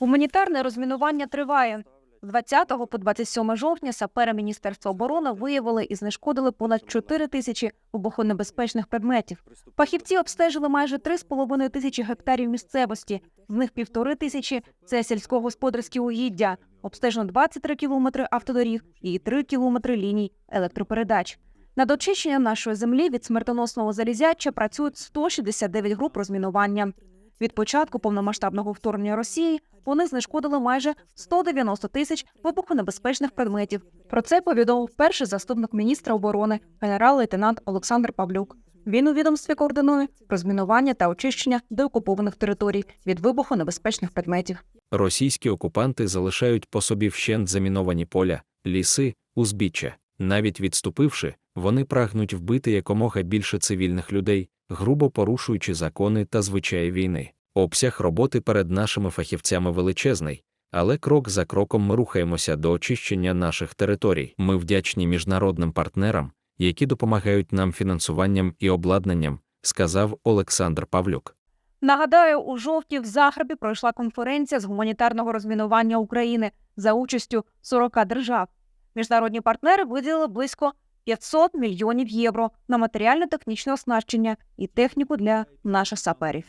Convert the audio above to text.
Гуманітарне розмінування триває. З 20 по 27 жовтня сапери Міністерства оборони виявили і знешкодили понад 4 тисячі вибухонебезпечних предметів. Фахівці обстежили майже 3,5 тисячі гектарів місцевості. З них півтори тисячі – це сільськогосподарські угіддя. Обстежено 23 кілометри автодоріг і 3 кілометри ліній електропередач. Над очищенням нашої землі від смертоносного залізяча працюють 169 груп розмінування. Від початку повномасштабного вторгнення Росії вони знешкодили майже 190 тисяч вибухонебезпечних предметів. Про це повідомив перший заступник міністра оборони генерал-лейтенант Олександр Павлюк. Він у відомстві координує розмінування та очищення деокупованих територій від вибухонебезпечних предметів. Російські окупанти залишають по собі вщент заміновані поля, ліси, узбіччя. Навіть відступивши, вони прагнуть вбити якомога більше цивільних людей, грубо порушуючи закони та звичаї війни. Обсяг роботи перед нашими фахівцями величезний, але крок за кроком ми рухаємося до очищення наших територій. Ми вдячні міжнародним партнерам, які допомагають нам фінансуванням і обладнанням, сказав Олександр Павлюк. Нагадаю, у жовтні в Захарбі пройшла конференція з гуманітарного розмінування України за участю 40 держав. Міжнародні партнери виділили близько 500 мільйонів євро на матеріально-технічне оснащення і техніку для наших саперів.